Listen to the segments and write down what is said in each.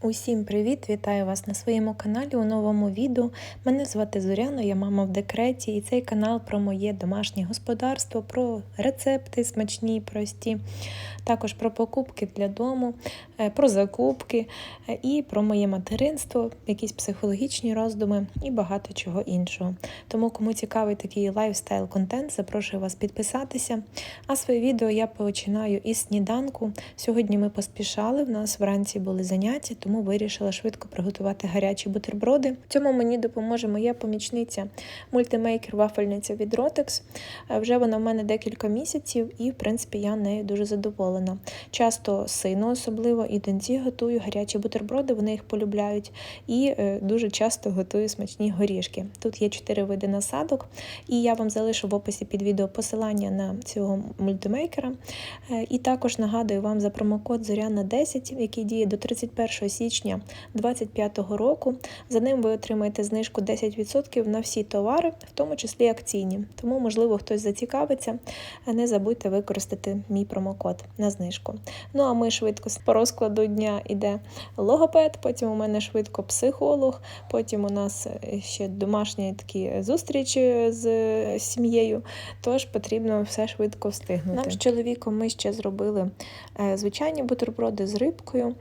Усім привіт! Вітаю вас на своєму каналі у новому відео. Мене звати Зоряна, я мама в декреті, і цей канал про моє домашнє господарство, про рецепти смачні, прості, також про покупки для дому, е, про закупки е, і про моє материнство, якісь психологічні роздуми і багато чого іншого. Тому, кому цікавий такий лайфстайл-контент, запрошую вас підписатися. А своє відео я починаю із сніданку. Сьогодні ми поспішали, в нас вранці були заняття, тому вирішила швидко приготувати гарячі бутерброди. В цьому мені допоможе моя помічниця, мультимейкер вафельниця від Rotex. Е, Вже вона в мене декілька місяців, і в принципі я нею дуже задоволена. Часто сину, особливо і доньці готую гарячі бутерброди, вони їх полюбляють, і е, дуже часто готую смачні горішки. Тут є чотири види насадок, і я вам залишу в описі під відео посилання на цього мультимейкера. Е, І також нагадую вам за промокод Зоряна 10, який діє до 31 січня 2025 року. За ним ви отримаєте знижку 10% на всі товари, в тому числі акційні. Тому, можливо, хтось зацікавиться. Не забудьте використати мій промокод на знижку. Ну а ми швидко по розкладу дня йде логопед, потім у мене швидко психолог, потім у нас е, ще домашні такі зустрічі з е, сім'єю. Тож потрібно все швидко встигнути. Нам з чоловіком ми ще зробили е, звичайні бутерброди з рибкою,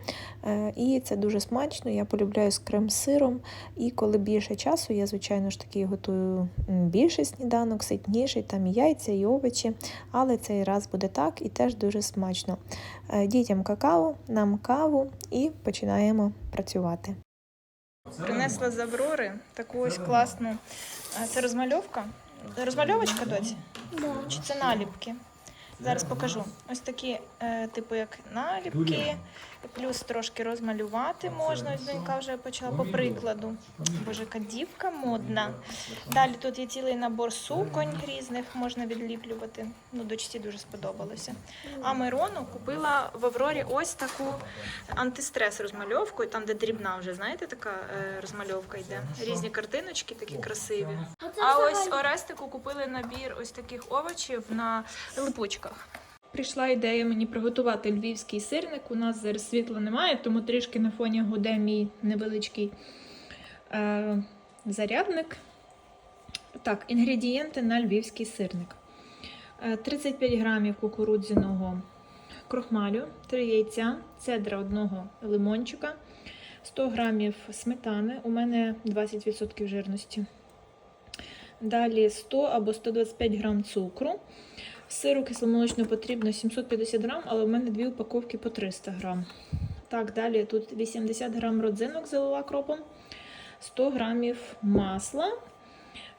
і це дуже смачно. Я полюбляю з крем-сиром. І коли більше часу, я, звичайно ж таки готую м, більший сніданок, ситніший, там і яйця, і овочі. Але цей раз буде так і теж дуже смачно. Е, Дітям какао, нам каву і починаємо працювати. Принесла з Аврори таку ось класну. Це розмальовка. Розмальовочка доці? Чи це наліпки? Зараз покажу. Ось такі, е, типу, як наліпки, плюс трошки розмалювати можна. Донька вже почала по прикладу. Боже, яка дівка модна. Далі тут є цілий набор суконь різних, можна відліплювати. Ну, дочці дуже сподобалося. А Мирону купила в Аврорі ось таку антистрес розмальовку, там, де дрібна вже, знаєте, така е, розмальовка йде. Різні картиночки такі красиві. А ось Орестику купили набір ось таких овочів на липучках. Прийшла ідея мені приготувати львівський сирник. У нас зараз світла немає, тому трішки на фоні гуде мій невеличкий е, зарядник. Так, інгредієнти на львівський сирник. Е, 35 грамів кукурудзяного крохмалю, 3 яйця, цедра одного лимончика, 100 грамів сметани, у мене 20% жирності. Далі 100 або 125 грам цукру. Сиру кисломолочного потрібно 750 грам, але в мене дві упаковки по 300 грам. Так, далі тут 80 грам родзинок залила кропом, 100 грамів масла.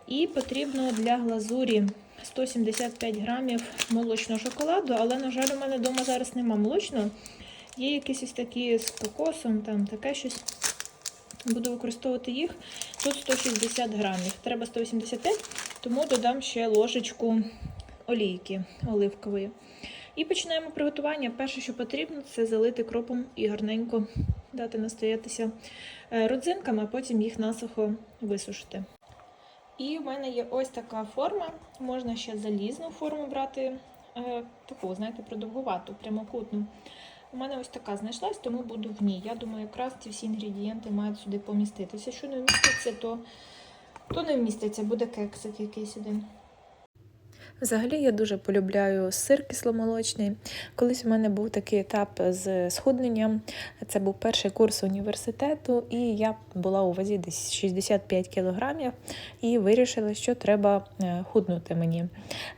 І потрібно для глазурі 175 грамів молочного шоколаду, але, на жаль, у мене вдома зараз нема молочного. Є якісь ось такі з кокосом, там таке щось. Буду використовувати їх. Тут 160 грамів. Треба 185, тому додам ще ложечку олійки оливкової. І починаємо приготування. Перше, що потрібно, це залити кропом і гарненько дати настоятися е, родзинками, а потім їх насухо висушити. І в мене є ось така форма. Можна ще залізну форму брати, е, таку, знаєте, продовгувату, прямокутну. У мене ось така знайшлась, тому буду в ній. Я думаю, якраз ці всі інгредієнти мають сюди поміститися. Якщо не вміститься, то, то не вміститься, буде кексик якийсь один. Взагалі я дуже полюбляю сир кисломолочний. Колись у мене був такий етап з схудненням. Це був перший курс університету, і я була у вазі десь 65 кілограмів і вирішила, що треба е, худнути мені.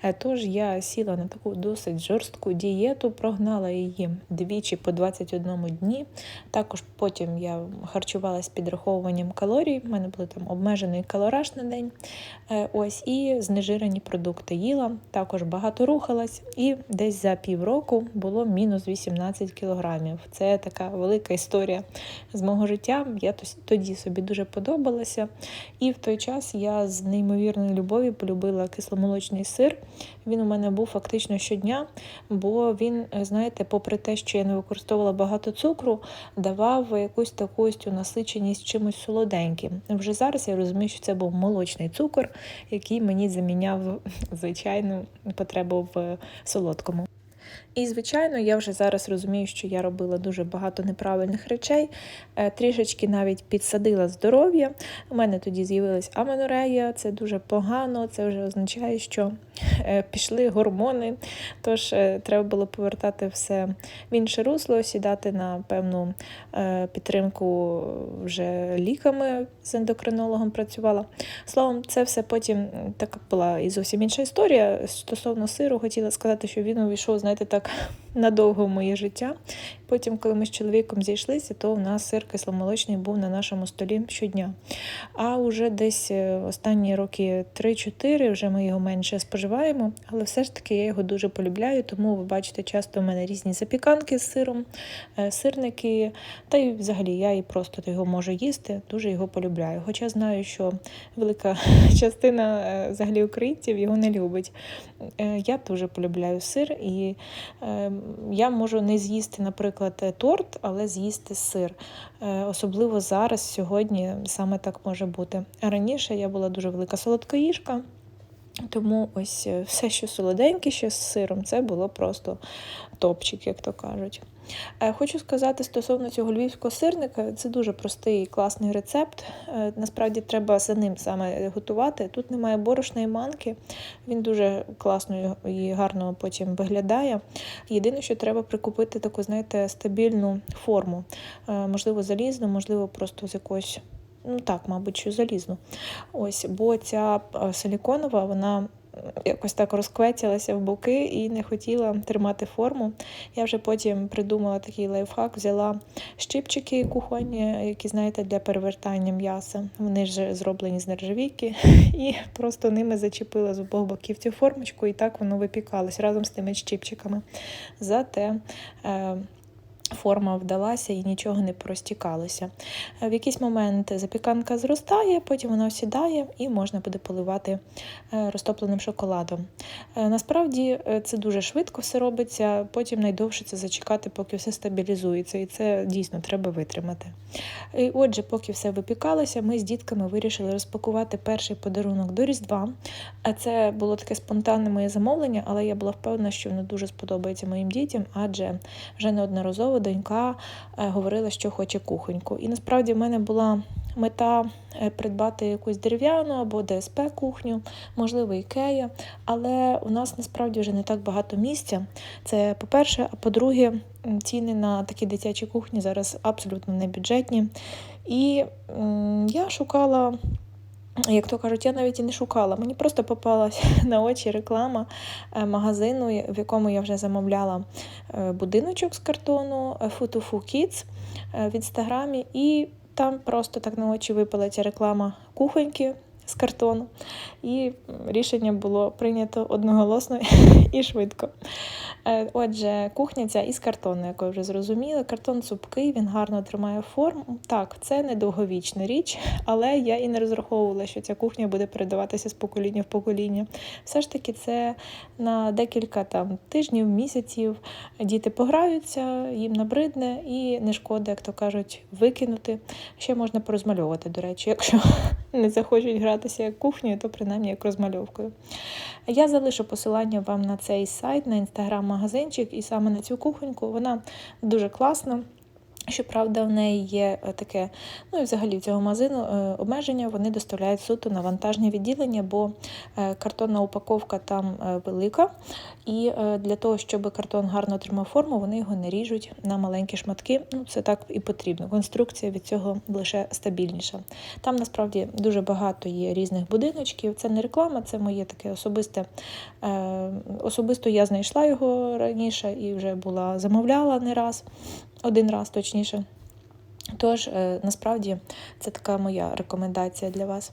Е, Тож я сіла на таку досить жорстку дієту, прогнала її двічі по 21 дні. Також потім я харчувалася підраховуванням калорій. У мене був там обмежений калораж на день. Е, Ось і знежирені продукти їла. Також багато рухалась, і десь за півроку було мінус 18 кілограмів. Це така велика історія з мого життя. Я тоді собі дуже подобалася. І в той час я з неймовірною любов'ю полюбила кисломолочний сир. Він у мене був фактично щодня, бо він, знаєте, попри те, що я не використовувала багато цукру, давав якусь таку ось насиченість чимось солоденьким. Вже зараз я розумію, що це був молочний цукор, який мені заміняв звичайну потребу в солодкому. І, звичайно, я вже зараз розумію, що я робила дуже багато неправильних речей, е, трішечки навіть підсадила здоров'я. У мене тоді з'явилась аменорея, це дуже погано, це вже означає, що е, пішли гормони, тож е, треба було повертати все в інше русло, сідати на певну підтримку вже ліками з ендокринологом працювала. Словом, це все потім така була і зовсім інша історія. Стосовно сиру, хотіла сказати, що він увійшов, знаєте, так надовго в моє життя. Потім, коли ми з чоловіком зійшлися, то у нас сир кисломолочний був на нашому столі щодня. А вже десь е, останні роки 3-4 вже ми його менше споживаємо, але все ж таки я його дуже полюбляю, тому ви бачите, часто у мене різні запіканки з сиром, е, сирники, та й взагалі я і просто його можу їсти, дуже його полюбляю. Хоча знаю, що велика частина е, взагалі українців його не любить. Я дуже полюбляю сир, і я можу не з'їсти, наприклад наприклад, торт, але з'їсти сир. Е, особливо зараз, сьогодні, саме так може бути. Раніше я була дуже велика солодкоїжка. Тому ось е, все, що солоденьке, що з сиром, це було просто топчик, як то кажуть. Е, хочу сказати стосовно цього львівського сирника, це дуже простий і класний рецепт. Е, насправді треба за ним саме готувати. Тут немає борошної манки, він дуже класно і гарно потім виглядає. Єдине, що треба прикупити таку, знаєте, стабільну форму, можливо, залізну, можливо, просто з якоюсь ну так, мабуть, що залізну. Ось, Бо ця е, силіконова, вона якось так розкветілася в боки і не хотіла тримати форму. Я вже потім придумала такий лайфхак, взяла щипчики кухонні, які, знаєте, для перевертання м'яса. Вони ж зроблені з нержавійки, і просто ними зачепила з обох боків цю формочку, і так воно випікалось разом з тими щипчиками. Зате е, Форма вдалася і нічого не простікалося. В якийсь момент запіканка зростає, потім вона осідає і можна буде поливати е, розтопленим шоколадом. Е, насправді е, це дуже швидко все робиться, потім найдовше це зачекати, поки все стабілізується, і це дійсно треба витримати. І Отже, поки все випікалося, ми з дітками вирішили розпакувати перший подарунок до Різдва. Це було таке спонтанне моє замовлення, але я була впевнена, що воно дуже сподобається моїм дітям, адже вже неодноразово донька е, говорила, що хоче кухоньку. І насправді в мене була мета е, придбати якусь дерев'яну або ДСП кухню, можливо, ікея. Але у нас насправді вже не так багато місця. Це по-перше, а по-друге, ціни на такі дитячі кухні зараз абсолютно не бюджетні. І я шукала. Як то кажуть, я навіть і не шукала. Мені просто попалася на очі реклама е, магазину, в якому я вже замовляла е, будиночок з картону Futufu Kids в інстаграмі, і там просто так на очі випала ця реклама кухоньки з картону. І рішення було прийнято одноголосно і швидко. Е, отже, кухня ця із картону, як ви вже зрозуміли. Картон цупкий, він гарно тримає форму. Так, це не довговічна річ, але я і не розраховувала, що ця кухня буде передаватися з покоління в покоління. Все ж таки, це на декілька там тижнів, місяців діти пограються, їм набридне і не шкода, як то кажуть, викинути. Ще можна порозмальовувати, до речі, якщо не захочуть гратися як кухнею, то принаймні як розмальовкою. Я залишу посилання вам на цей сайт, на інстаграм-магазинчик, і саме на цю кухоньку. Вона дуже класна. Щоправда, в неї є е, таке, ну і взагалі цього магазину е, обмеження, вони доставляють суто на вантажне відділення, бо е, картонна упаковка там велика. І для того, щоб картон гарно отримав форму, вони його не ріжуть на маленькі шматки. Ну, Це так і потрібно. Конструкція від цього лише стабільніша. Там насправді дуже багато є різних будиночків. Це не реклама, це моє таке особисте. Особисто я знайшла його раніше і вже була замовляла не раз один раз точніше. Тож, е, насправді, це така моя рекомендація для вас.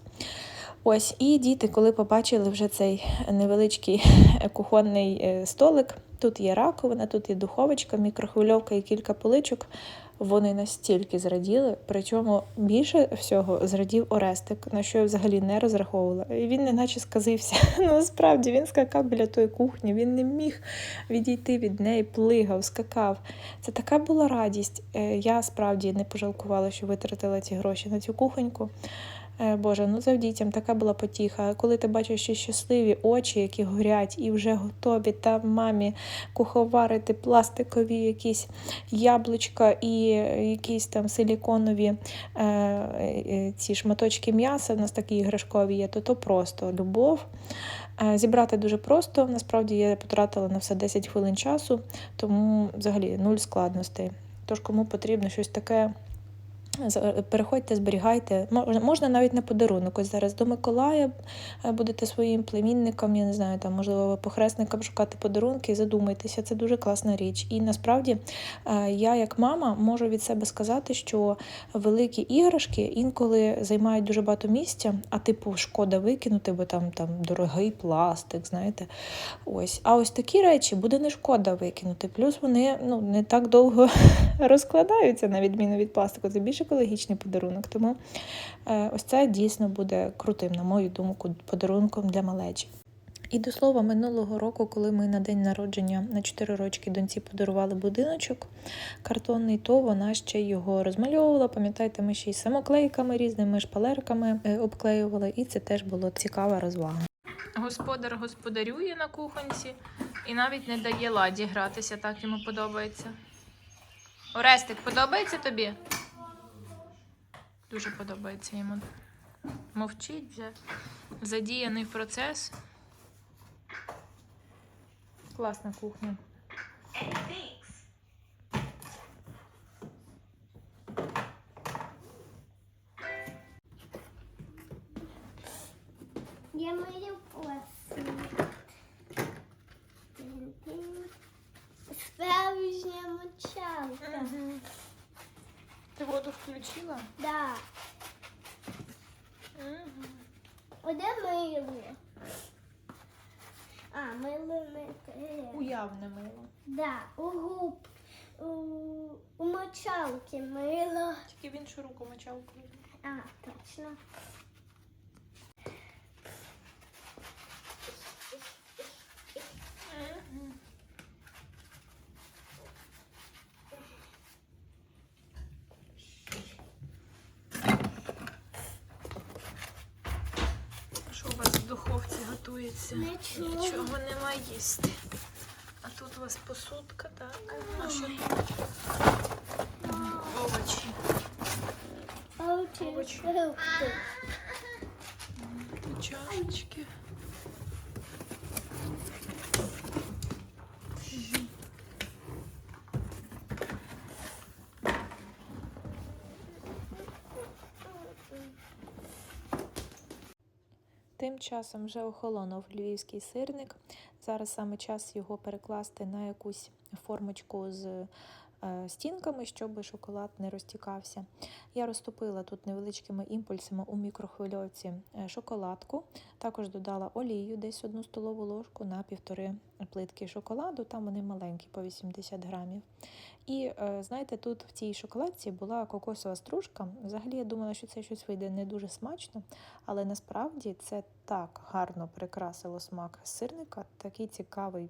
Ось, і діти, коли побачили вже цей невеличкий кухонний е, столик, тут є раковина, тут є духовочка, мікрохвильовка і кілька поличок вони настільки зраділи, причому більше всього зрадів Орестик, на що я взагалі не розраховувала. І Він неначе сказився. Ну, Насправді він скакав біля тої кухні, він не міг відійти від неї, плигав, скакав. Це така була радість. Е, я справді не пожалкувала, що витратила ці гроші на цю кухоньку. Е, Боже, ну завдітям така була потіха. Коли ти бачиш ще щасливі очі, які горять, і вже готові там мамі куховарити пластикові якісь яблучка і якісь там силіконові е, е, ці шматочки м'яса, у нас такі іграшкові є, то то просто любов. Е, Зібрати дуже просто. Насправді я потратила на все 10 хвилин часу, тому взагалі нуль складностей. Тож, кому потрібно щось таке, переходьте, зберігайте. Можна навіть на подарунок. Ось зараз до Миколая е, будете своїм племінникам, я не знаю, там, можливо, похресникам шукати подарунки, задумайтеся, це дуже класна річ. І насправді е, я, як мама, можу від себе сказати, що великі іграшки інколи займають дуже багато місця, а типу шкода викинути, бо там, там дорогий пластик, знаєте. Ось. А ось такі речі буде не шкода викинути. Плюс вони ну, не так довго розкладаються, на відміну від пластику. Це більш екологічний подарунок. Тому е, ось це дійсно буде крутим, на мою думку, подарунком для малечі. І до слова, минулого року, коли ми на день народження на 4 рочки доньці подарували будиночок картонний, то вона ще його розмальовувала. Пам'ятаєте, ми ще й самоклейками різними шпалерками е, обклеювали, і це теж було цікава розвага. Господар господарює на кухонці і навіть не дає ладі гратися, так йому подобається. Орестик, подобається тобі? Дуже подобається йому. Мовчить вже. Задіяний процес. Класна кухня. Я мою посуд. Справжня мочалка. Ти воду включила? Да. Оде мило? А, мило не. Уявне мило. Да, у губ. У, у мочалки мило. Тільки в іншу руку мочалку. А, точно. Що у вас в духовці готується? Нічого. Нічого нема їсти. А тут у вас посудка, так? А що тут? Овочі. Овочі чашечки. Часом вже охолонув львівський сирник. Зараз саме час його перекласти на якусь формочку з е, стінками, щоб шоколад не розтікався. Я розтопила тут невеличкими імпульсами у мікрохвильовці е, шоколадку. Також додала олію, десь одну столову ложку на півтори плитки шоколаду. Там вони маленькі, по 80 грамів. І е, знаєте, тут в цій шоколадці була кокосова стружка. Взагалі я думала, що це щось вийде не дуже смачно, але насправді це так гарно прикрасило смак сирника. Такий цікавий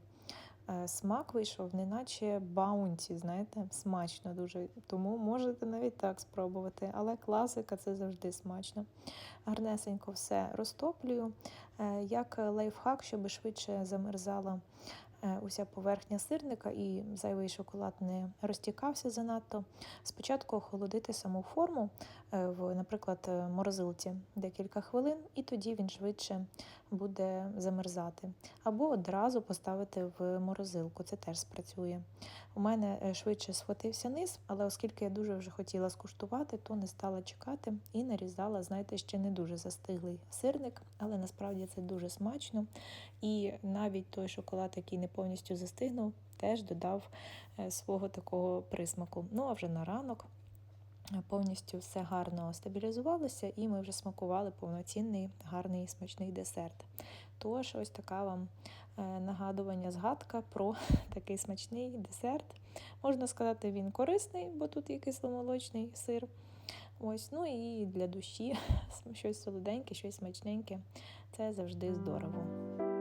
е, смак вийшов, неначе баунті, знаєте, смачно дуже. Тому можете навіть так спробувати. Але класика це завжди смачно. Гарнесенько все розтоплюю. Е, Як лайфхак, щоб швидше замерзала уся поверхня сирника і зайвий шоколад не розтікався занадто. Спочатку охолодити саму форму е, в, наприклад, е, морозилці декілька хвилин, і тоді він швидше буде замерзати. Або одразу поставити в морозилку, це теж спрацює. У мене е, швидше схватився низ, але оскільки я дуже вже хотіла скуштувати, то не стала чекати і нарізала, знаєте, ще не дуже застиглий сирник, але насправді це дуже смачно. І навіть той шоколад, який не повністю застигнув, теж додав е, свого такого присмаку. Ну а вже на ранок е, повністю все гарно стабілізувалося, і ми вже смакували повноцінний гарний смачний десерт. Тож, ось така вам е, нагадування, згадка про такий смачний десерт. Можна сказати, він корисний, бо тут є кисломолочний сир. Ось, ну і для душі щось солоденьке, щось смачненьке. Це завжди здорово.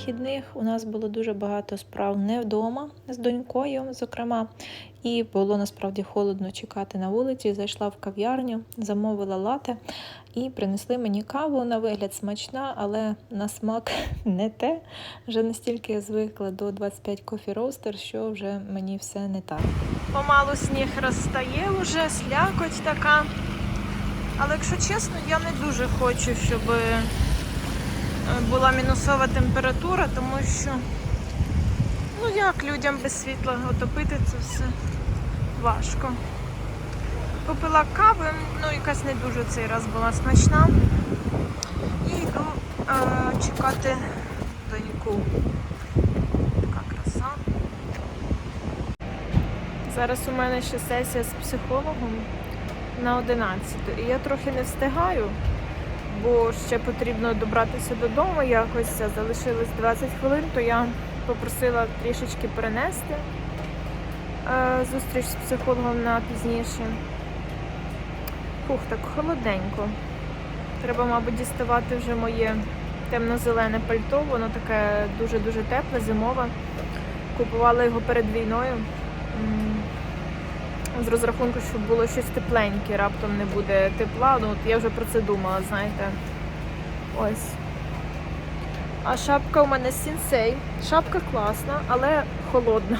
Вихідних у нас було дуже багато справ не вдома з донькою, зокрема, і було насправді холодно чекати на вулиці. Зайшла в кав'ярню, замовила лате і принесли мені каву. На вигляд смачна, але на смак не те. Вже настільки я звикла до 25 Coffee Roaster, що вже мені все не так. Помалу сніг розстає вже, слякоть така. Але якщо чесно, я не дуже хочу, щоб була мінусова температура, тому що ну як людям без світла отопити це все важко. Попила кави, ну якась не дуже цей раз була смачна. І йду е, чекати доньку. Така краса. Зараз у мене ще сесія з психологом на 11. І я трохи не встигаю, бо ще потрібно добратися додому якось. Залишилось 20 хвилин, то я попросила трішечки перенести е, зустріч з психологом на пізніше. Фух, так холодненько. Треба, мабуть, діставати вже моє темно-зелене пальто, воно таке дуже-дуже тепле, зимове. Купувала його перед війною. З розрахунку, щоб було щось тепленьке, раптом не буде тепла. Ну, от я вже про це думала, знаєте. Ось. А шапка у мене сінсей. Шапка класна, але холодна.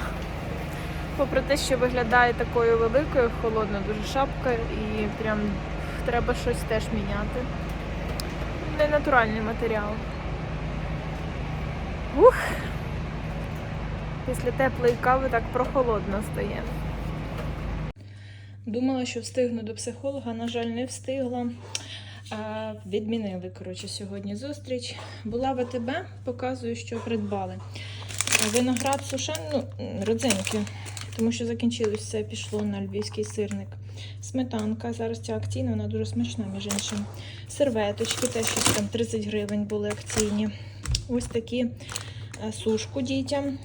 Попри те, що виглядає такою великою, холодна дуже шапка, і прям треба щось теж міняти. Не натуральний матеріал. Ух! Після теплої кави так прохолодно стає. Думала, що встигну до психолога, на жаль, не встигла. А, Відмінили коротше, сьогодні зустріч. Була в АТБ, показую, що придбали. Виноград сушен, ну, родзинки, тому що закінчилось все, пішло на львівський сирник. Сметанка, зараз ця акційна, вона дуже смачна, між іншим. Серветочки, теж щось там 30 гривень були акційні. Ось такі е, сушку дітям.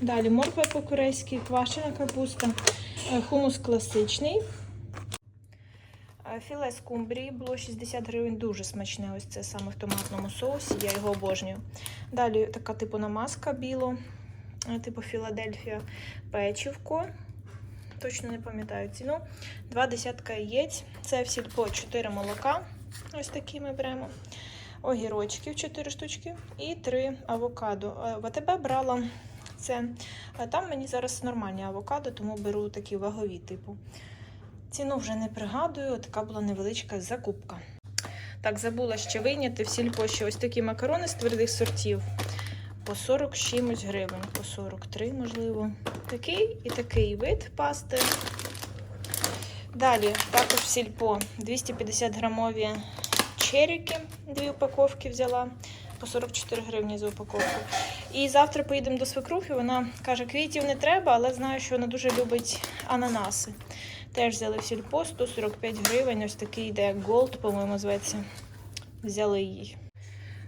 Далі морква по-корейськи, квашена капуста, е, хумус класичний. Е, Філе скумбрії було 60 гривень, дуже смачне. Ось це саме в томатному соусі, я його обожнюю. Далі така типу намазка біло, е, типу Філадельфія, печівко. Точно не пам'ятаю ціну. Два десятка яєць. Це в сільпо 4 молока. Ось такі ми беремо. Огірочків 4 штучки і 3 авокадо. Е, В АТБ брала це. Там мені зараз нормальні авокадо, тому беру такі вагові типу. Ціну вже не пригадую, така була невеличка закупка. Так, забула ще вийняти в сільпо ще ось такі макарони з твердих сортів. По 40 чимось гривень, по 43, можливо. Такий і такий вид пасти. Далі також в сільпо 250 грамові черіки, дві упаковки взяла по 44 гривні за упаковку. І завтра поїдемо до свекрухи. Вона каже, квітів не треба, але знаю, що вона дуже любить ананаси. Теж взяли в сільпо 145 гривень. Ось такий йде Gold, по-моєму, зветься. Взяли її.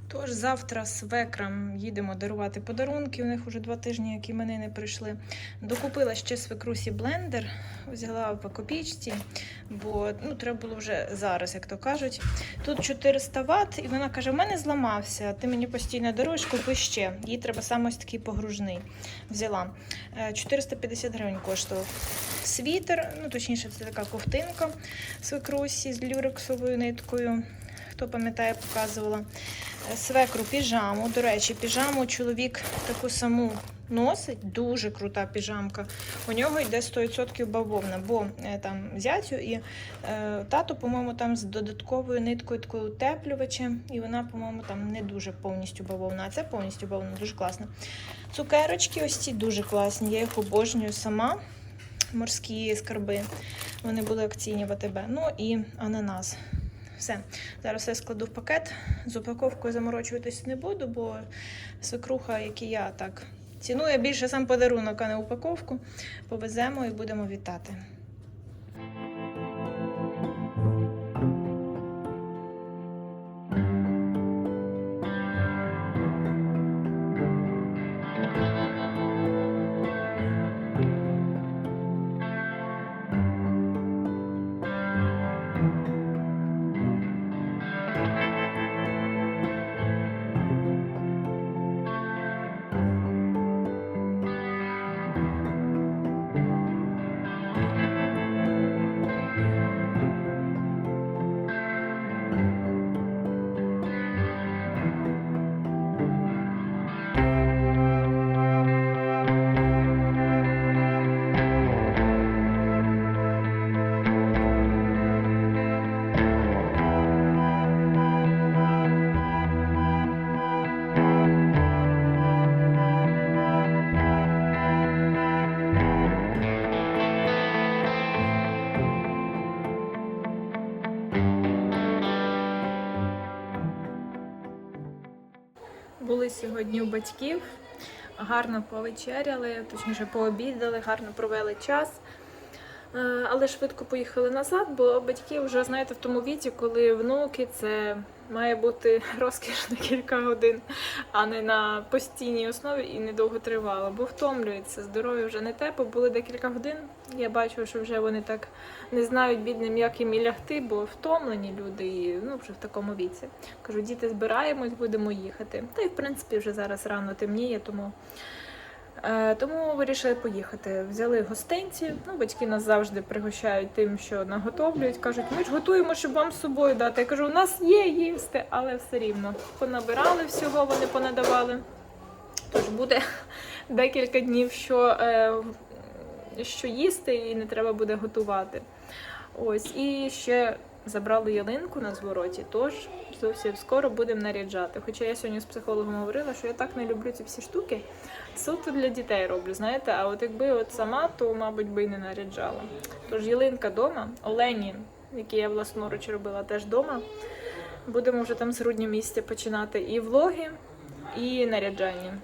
Тож завтра з свекрам їдемо дарувати подарунки. У них вже два тижні, як іменини прийшли. Докупила ще свекрусі блендер, взяла в копійці, бо ну, треба було вже зараз, як то кажуть. Тут 400 Вт, і вона каже: в мене зламався, ти мені постійно даруєш, купи ще. Їй треба саме ось такий погружний. Взяла. Е, 450 гривень коштував. Світер, ну точніше, це така ковтинка свекрусі з люрексовою ниткою. Хто пам'ятає, показувала. Свекру піжаму. До речі, піжаму чоловік таку саму носить. Дуже крута піжамка. У нього йде 100% бавовна, бо е, там зятю і е, тато, по-моєму, там з додатковою ниткою такою утеплювачем, і вона, по-моєму, там не дуже повністю бавовна, а це повністю бавовна, дуже класно. Цукерочки ось ці дуже класні. Я їх обожнюю сама. Морські скарби. Вони були акційні в АТБ. Ну і ананас. Все. Зараз все складу в пакет. З упаковкою заморочуватись не буду, бо свекруха, як і я, так ціную більше сам подарунок, а не упаковку. Повеземо і будемо вітати. Були сьогодні у батьків, гарно повечеряли, точніше пообідали, гарно провели час. Е, Але швидко поїхали назад, бо батьки вже знаєте в тому віці, коли внуки це має бути розкіш на кілька годин, а не на постійній основі і недовго тривало, бо втомлюється. Здоров'я вже не те, побули декілька годин. Я бачу, що вже вони так не знають бідним, як їм і лягти, бо втомлені люди і ну вже в такому віці. Кажу, діти збираємось, будемо їхати. Та й в принципі вже зараз рано темніє, тому. Е, Тому вирішили поїхати. Взяли гостинці. Ну, батьки нас завжди пригощають тим, що наготовлюють. Кажуть, ми ж готуємо, щоб вам з собою дати. Я кажу, у нас є їсти, але все рівно. Понабирали всього, вони понадавали. Тож буде декілька днів, що, е, що їсти, і не треба буде готувати. Ось, і ще забрали ялинку на звороті, тож зовсім скоро будемо наряджати. Хоча я сьогодні з психологом говорила, що я так не люблю ці всі штуки. Суто для дітей роблю, знаєте, а от якби от сама, то, мабуть, би і не наряджала. Тож ялинка вдома, олені, які я власноруч робила теж вдома. Будемо вже там з грудня місяця починати і влоги, і наряджання.